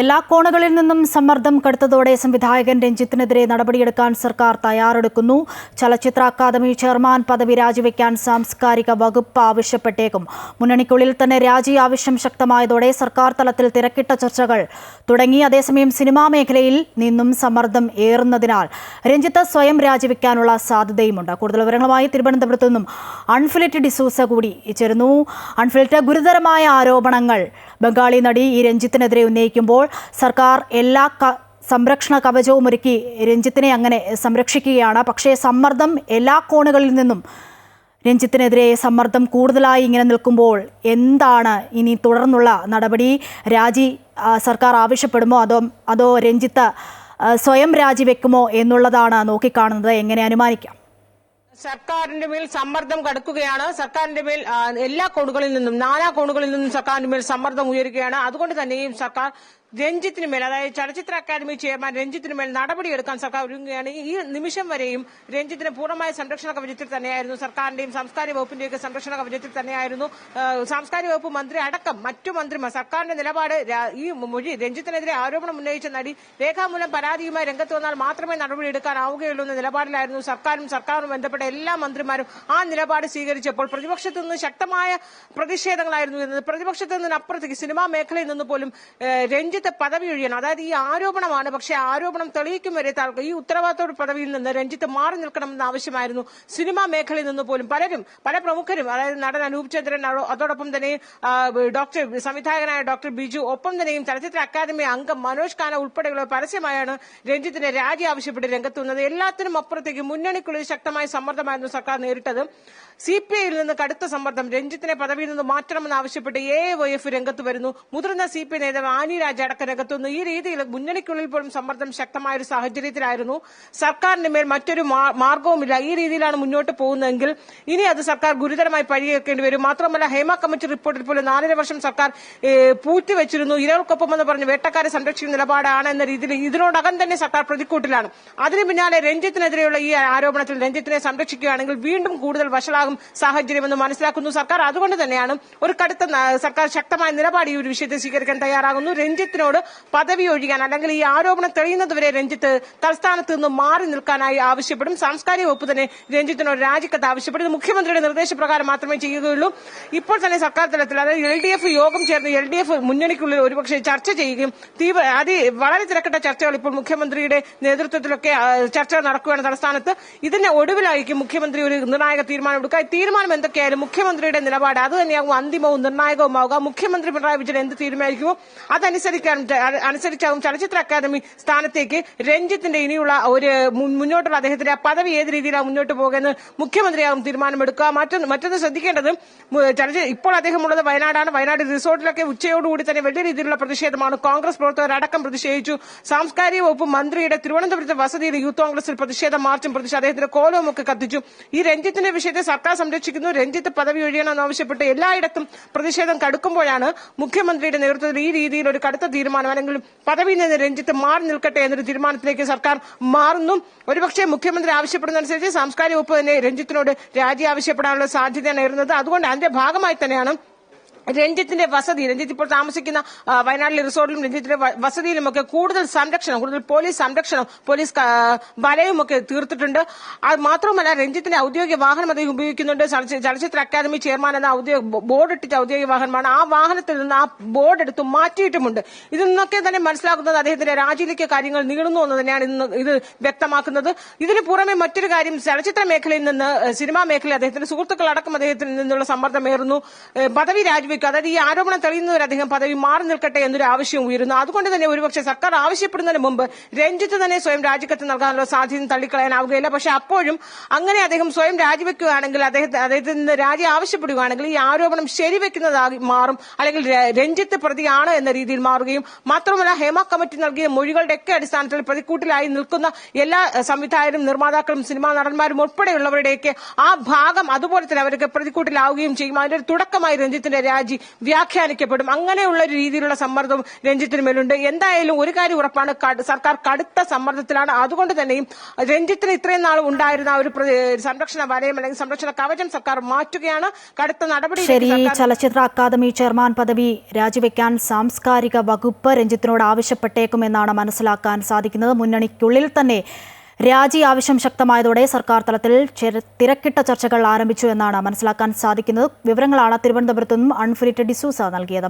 എല്ലാ കോണുകളിൽ നിന്നും സമ്മർദ്ദം കടുത്തതോടെ സംവിധായകൻ രഞ്ജിത്തിനെതിരെ നടപടിയെടുക്കാൻ സർക്കാർ തയ്യാറെടുക്കുന്നു. ചലച്ചിത്ര അക്കാദമി ചെയർമാൻ പദവി രാജിവെക്കാൻ സാംസ്കാരിക വകുപ്പ് ആവശ്യപ്പെട്ടേക്കും. മുന്നണിക്കുള്ളിൽ തന്നെ രാജി ആവശ്യം ശക്തമായതോടെ സർക്കാർ തലത്തിൽ തിരക്കിട്ട ചർച്ചകൾ തുടങ്ങി. അതേസമയം സിനിമാ മേഖലയിൽ നിന്നും സമ്മർദ്ദം ഏറുന്നതിനാൽ രഞ്ജിത്ത് സ്വയം രാജിവെക്കാനുള്ള സാധ്യതയുമുണ്ട്. കൂടുതൽ വിവരങ്ങളുമായി തിരുവനന്തപുരത്തു നിന്നും അൺഫിലിറ്റ് ഡിസൂസ കൂടി ചേരുന്നു. അൺഫിലിറ്റ് ഗുരുതരമായ ആരോപണങ്ങൾ ബംഗാളി നടി ഈ രഞ്ജിത്തിനെതിരെ ഉന്നയിക്കുമ്പോൾ സർക്കാർ എല്ലാ സംരക്ഷണ കവചവും ഒരുക്കി രഞ്ജിത്തിനെ അങ്ങനെ സംരക്ഷിക്കുകയാണ്. പക്ഷേ സമ്മർദ്ദം എല്ലാ കോണുകളിൽ നിന്നും രഞ്ജിത്തിനെതിരെ സമ്മർദ്ദം കൂടുതലായി ഇങ്ങനെ നിൽക്കുമ്പോൾ എന്താണ് ഇനി തുടർന്നുള്ള നടപടി? രാജി സർക്കാർ ആവശ്യപ്പെടുമോ? അതോ അതോ രഞ്ജിത്ത് സ്വയം രാജിവെക്കുമോ എന്നുള്ളതാണ് നോക്കിക്കാണുന്നത്. എങ്ങനെ അനുമാനിക്കാം? സർക്കാരിന്റെ മേൽ സമ്മർദ്ദം കടക്കുകയാണ്. സർക്കാരിന്റെ മേൽ എല്ലാ കോണുകളിൽ നിന്നും നാലാ കോണുകളിൽ നിന്നും സർക്കാരിന്റെ മേൽ സമ്മർദ്ദം ഉയരുകയാണ്. അതുകൊണ്ട് തന്നെയും സർക്കാർ രഞ്ജിത്തിന് മേൽ അതായത് ചലച്ചിത്ര അക്കാദമി ചെയർമാൻ രഞ്ജിത്തിന് മേൽ നടപടിയെടുക്കാൻ സർക്കാർ ഒരുങ്ങുകയാണ്. ഈ നിമിഷം വരെയും രഞ്ജിത്തിന് പൂർണമായ സംരക്ഷണ കവചത്തിൽ തന്നെയായിരുന്നു. സർക്കാരിന്റെയും സാംസ്കാരിക വകുപ്പിന്റെയൊക്കെ സംരക്ഷണ കവചത്തിൽ തന്നെയായിരുന്നു. സാംസ്കാരിക വകുപ്പ് മന്ത്രി അടക്കം മറ്റു മന്ത്രിമാർ സർക്കാരിന്റെ നിലപാട് ഈ മൊഴി രഞ്ജിത്തിനെതിരെ ആരോപണം ഉന്നയിച്ച നടി രേഖാമൂലം പരാതിയുമായി രംഗത്ത് വന്നാൽ മാത്രമേ നടപടിയെടുക്കാനാവുകയുള്ളൂ എന്ന നിലപാടിലായിരുന്നു സർക്കാരും സർക്കാരും ബന്ധപ്പെട്ട എല്ലാ മന്ത്രിമാരും ആ നിലപാട് സ്വീകരിച്ചപ്പോൾ പ്രതിപക്ഷത്തു നിന്ന് ശക്തമായ പ്രതിഷേധങ്ങളായിരുന്നു പ്രതിപക്ഷത്തു നിന്നപ്പുറത്തേക്ക് സിനിമാ മേഖലയിൽ നിന്ന് പോലും ഏഹ്, രഞ്ജിത്ത് പദവി ഒഴിയണം. അതായത് ഈ ആരോപണമാണ്. പക്ഷെ ആരോപണം തെളിയിക്കും വരെ താൽക്ക- ഈ ഉത്തരവാദിത്തോട് പദവിയിൽ നിന്ന് രഞ്ജിത്ത് മാറി നിൽക്കണമെന്ന ആവശ്യമായിരുന്നു. സിനിമാ മേഖലയിൽ നിന്ന് പോലും പലരും പല പ്രമുഖരും അതായത് നടൻ അനൂപ് ചന്ദ്രൻ അതോടൊപ്പം തന്നെ ഡോക്ടർ സംവിധായകനായ ഡോക്ടർ ബിജു ഒപ്പം തന്നെയും ചലച്ചിത്ര അക്കാദമി അംഗം മനോജ് ഖാന ഉൾപ്പെടെയുള്ള പരസ്യമായാണ് രഞ്ജിത്തിന്റെ രാജി ആവശ്യപ്പെട്ട് രംഗത്ത് വന്നത് എല്ലാത്തിനും അപ്പുറത്തേക്ക് മുന്നണിക്കുള്ളിൽ ശക്തമായ സമ്മർദ്ദമായിരുന്നു സർക്കാർ നേരിട്ടത്. സി പി ഐയിൽ നിന്ന് കടുത്ത സമ്മർദ്ദം രഞ്ജിത്തിനെ പദവിയിൽ നിന്ന് മാറ്റണമെന്ന് ആവശ്യപ്പെട്ട് എ എഫ് രംഗത്ത് വരുന്നു. മുതിർന്ന സി പി നേതാവ് ആനി രാജ അടക്കം രംഗത്തുനിന്ന് ഈ രീതിയിൽ മുന്നണിക്കുള്ളിൽ പോലും സമ്മർദ്ദം ശക്തമായ ഒരു സാഹചര്യത്തിലായിരുന്നു. സർക്കാരിന് മേൽ മറ്റൊരു മാർഗവുമില്ല ഈ രീതിയിലാണ് മുന്നോട്ട് പോകുന്നതെങ്കിൽ ഇനി അത് സർക്കാർ ഗുരുതരമായി പരിഹരിക്കേണ്ടി വരും. മാത്രമല്ല ഹേമ കമ്മിറ്റി റിപ്പോർട്ടിൽ പോലും നാലര വർഷം സർക്കാർ പൂറ്റി വെച്ചിരുന്നു ഇരകൾക്കൊപ്പം എന്ന് പറഞ്ഞ് വേട്ടക്കാരെ സംരക്ഷിക്കുന്ന നിലപാടാണ് എന്ന രീതിയിൽ ഇതിനോടകം തന്നെ സർക്കാർ പ്രതിക്കൂട്ടിലാണ്. അതിന് പിന്നാലെ രഞ്ജിത്തിനെതിരെയുള്ള ഈ ആരോപണത്തിൽ രഞ്ജിത്തിനെ സംരക്ഷിക്കുകയാണെങ്കിൽ വീണ്ടും കൂടുതൽ വഷളാകും സാഹചര്യമെന്ന് മനസ്സിലാക്കുന്നു സർക്കാർ. അതുകൊണ്ട് തന്നെയാണ് ഒരു കടുത്ത സർക്കാർ ശക്തമായ നിലപാട് ഈ ഒരു വിഷയത്തെ സ്വീകരിക്കാൻ തയ്യാറാകുന്നു. രഞ്ജിത്തിനോട് പദവി ഒഴിയാൻ അല്ലെങ്കിൽ ഈ ആരോപണം തെളിയുന്നതുവരെ രഞ്ജിത്ത് തലസ്ഥാനത്ത് നിന്ന് മാറി നിൽക്കാനായി ആവശ്യപ്പെടും. സാംസ്കാരിക വകുപ്പ് തന്നെ രഞ്ജിത്തിനോട് രാജിക്കത്ത് ആവശ്യപ്പെടും. മുഖ്യമന്ത്രിയുടെ നിർദ്ദേശപ്രകാരം മാത്രമേ ചെയ്യുകയുള്ളൂ. ഇപ്പോൾ തന്നെ സർക്കാർ തലത്തിൽ അതായത് എൽ ഡി എഫ് യോഗം ചേർന്ന് എൽ ഡി എഫ് മുന്നണിക്കുള്ളിൽ ഒരുപക്ഷെ ചർച്ച ചെയ്യുകയും തീവ്ര അതി വളരെ തിരക്കിട്ട ചർച്ചകൾ ഇപ്പോൾ മുഖ്യമന്ത്രിയുടെ നേതൃത്വത്തിലൊക്കെ ചർച്ചകൾ നടക്കുകയാണ് തലസ്ഥാനത്ത്. ഇതിന്റെ ഒടുവിലായിരിക്കും മുഖ്യമന്ത്രി ഒരു നിർണായക തീരുമാനം എടുക്കുക. തീരുമാനം എന്തൊക്കെയായാലും മുഖ്യമന്ത്രിയുടെ നിലപാട് അത് തന്നെയാകും അന്തിമവും നിർണായകവുമാവുക. മുഖ്യമന്ത്രി പിണറായി വിജയൻ എന്ത് തീരുമാനിക്കുമോ അതനുസരിക്കാൻ അനുസരിച്ചാകും ചലച്ചിത്ര അക്കാദമി സ്ഥാനത്തേക്ക് രഞ്ജിത്തിന്റെ ഇനിയുള്ള ഒരു മുന്നോട്ടുള്ള അദ്ദേഹത്തിന്റെ ആ പദവി ഏത് രീതിയിലാണ് മുന്നോട്ട് പോകുന്നത് മുഖ്യമന്ത്രിയാകും തീരുമാനമെടുക്കുക. മറ്റൊന്ന് മറ്റൊന്ന് ശ്രദ്ധിക്കേണ്ടത് ചലച്ചിത്ര ഇപ്പോൾ അദ്ദേഹം ഉള്ളത് വയനാടാണ്. വയനാട് റിസോർട്ടിലൊക്കെ ഉച്ചയോടുകൂടി തന്നെ വലിയ രീതിയിലുള്ള പ്രതിഷേധമാണ്. കോൺഗ്രസ് പ്രവർത്തകർ അടക്കം പ്രതിഷേധിച്ചു. സാംസ്കാരിക വകുപ്പ് മന്ത്രിയുടെ തിരുവനന്തപുരത്തെ വസതിയിൽ യൂത്ത് കോൺഗ്രസിൽ പ്രതിഷേധ മാർച്ചും പ്രതിഷേധ അദ്ദേഹത്തിന്റെ കോലവും ഒക്കെ കത്തിച്ചു. ഈ രഞ്ജിത്തിന്റെ വിഷയത്തെ സർക്കാർ സംരക്ഷിക്കുന്നു. രഞ്ജിത്ത് പദവി ഒഴിയണമെന്ന് ആവശ്യപ്പെട്ട് എല്ലായിടത്തും പ്രതിഷേധം കടുക്കുമ്പോഴാണ് മുഖ്യമന്ത്രിയുടെ നേതൃത്വത്തിൽ ഈ രീതിയിൽ ഒരു കടുത്ത തീരുമാനം അല്ലെങ്കിൽ പദവിയിൽ നിന്ന് രഞ്ജിത്ത് മാറി നിൽക്കട്ടെ എന്നൊരു തീരുമാനത്തിലേക്ക് സർക്കാർ മാറുന്നു. ഒരുപക്ഷെ മുഖ്യമന്ത്രി ആവശ്യപ്പെടുന്നതനുസരിച്ച് സാംസ്കാരിക വകുപ്പ് തന്നെ രഞ്ജിത്തിനോട് രാജി ആവശ്യപ്പെടാനുള്ള സാധ്യതയാണ് ഏറുന്നത് അതുകൊണ്ട് അതിന്റെ ഭാഗമായി തന്നെയാണ് രഞ്ജിത്തിന്റെ വസതി രഞ്ജിത്ത് ഇപ്പോൾ താമസിക്കുന്ന വയനാട്ടിലെ റിസോർട്ടിലും രഞ്ജിത്തിന്റെ വസതിയിലുമൊക്കെ കൂടുതൽ സംരക്ഷണം കൂടുതൽ പോലീസ് സംരക്ഷണം പോലീസ് വലയുമൊക്കെ തീർത്തിട്ടുണ്ട്. അത് മാത്രമല്ല രഞ്ജിത്തിന്റെ ഔദ്യോഗിക വാഹനം അദ്ദേഹം ഉപയോഗിക്കുന്നുണ്ട്. ചലച്ചിത്ര അക്കാദമി ചെയർമാൻ എന്ന ഔദ്യോഗിക ബോർഡ് ഇട്ടിട്ട് ഔദ്യോഗിക വാഹനമാണ്. ആ വാഹനത്തിൽ നിന്ന് ആ ബോർഡ് എടുത്ത് മാറ്റിയിട്ടുമുണ്ട്. ഇതിൽ നിന്നൊക്കെ തന്നെ മനസ്സിലാക്കുന്നത് അദ്ദേഹത്തിന്റെ രാജിയിലേക്ക് കാര്യങ്ങൾ നീളുന്നു എന്ന് തന്നെയാണ് ഇന്ന് ഇത് വ്യക്തമാക്കുന്നത്. ഇതിന് പുറമെ മറ്റൊരു കാര്യം ചലച്ചിത്ര മേഖലയിൽ നിന്ന് സിനിമാ മേഖലയിൽ അദ്ദേഹത്തിന്റെ സുഹൃത്തുക്കളടക്കം അദ്ദേഹത്തിൽ നിന്നുള്ള സമ്മർദ്ദമേറുന്നു. പദവി പദവി രാജിവെക്കും അതായത് ഈ ആരോപണം തെളിയുന്നവർ അദ്ദേഹം പദവി മാറി നിൽക്കട്ടെ എന്നൊരു ആവശ്യം ഉയരുന്നു. അതുകൊണ്ട് തന്നെ ഒരുപക്ഷെ സർക്കാർ ആവശ്യപ്പെടുന്നതിന് മുമ്പ് രഞ്ജിത്ത് തന്നെ സ്വയം രാജിക്കത്ത് നൽകാനുള്ള സാധ്യത തള്ളിക്കളയാനാവുകയില്ല. പക്ഷെ അപ്പോഴും അങ്ങനെ അദ്ദേഹം സ്വയം രാജിവെക്കുകയാണെങ്കിൽ അദ്ദേഹത്തെ അദ്ദേഹത്തിൽ നിന്ന് രാജി ആവശ്യപ്പെടുകയാണെങ്കിൽ ഈ ആരോപണം ശരിവെക്കുന്നതായി മാറും. അല്ലെങ്കിൽ രഞ്ജിത്ത് പ്രതിയാണ് എന്ന രീതിയിൽ മാറുകയും മാത്രമല്ല ഹേമ കമ്മിറ്റി നൽകിയ മൊഴികളുടെയൊക്കെ അടിസ്ഥാനത്തിൽ പ്രതിക്കൂട്ടിലായി നിൽക്കുന്ന എല്ലാ സംവിധായകരും നിർമ്മാതാക്കളും സിനിമാ നടന്മാരും ഉൾപ്പെടെയുള്ളവരുടെയൊക്കെ ആ ഭാഗം അതുപോലെ തന്നെ അവരൊക്കെ പ്രതിക്കൂട്ടിലാവുകയും ചെയ്യും. അതിന്റെ തുടക്കമായി രഞ്ജിത്തിന്റെ രാജി രാജി വ്യാഖ്യാനിക്കപ്പെടും. അങ്ങനെയുള്ള രീതിയിലുള്ള സമ്മർദ്ദം രഞ്ജിത്തിന് മേലുണ്ട്. എന്തായാലും ഒരു കാര്യം ഉറപ്പാണ്. സർക്കാർ കടുത്ത സമ്മർദ്ദത്തിലാണ്. അതുകൊണ്ട് തന്നെയും രഞ്ജിത്തിന് ഇത്രയും നാൾ ഉണ്ടായിരുന്ന ഒരു സംരക്ഷണ വലയം അല്ലെങ്കിൽ സംരക്ഷണ കവചം സർക്കാർ മാറ്റുകയാണ്. കടുത്ത നടപടി ശരി ചലച്ചിത്ര അക്കാദമി ചെയർമാൻ പദവി രാജിവെക്കാൻ സാംസ്കാരിക വകുപ്പ് രഞ്ജിത്തിനോട് ആവശ്യപ്പെട്ടേക്കുമെന്നാണ് മനസ്സിലാക്കാൻ സാധിക്കുന്നത്. മുന്നണിക്കുള്ളിൽ തന്നെ രാജി ആവശ്യം ശക്തമായതോടെ സർക്കാർ തലത്തിൽ തിരക്കിട്ട ചർച്ചകൾ ആരംഭിച്ചു എന്നാണ് മനസ്സിലാക്കാൻ സാധിക്കുന്നത്. വിവരങ്ങളാണ് തിരുവനന്തപുരത്തു നിന്നും അൺഫിലിറ്റഡ് ഡിസൂസ നൽകിയത്.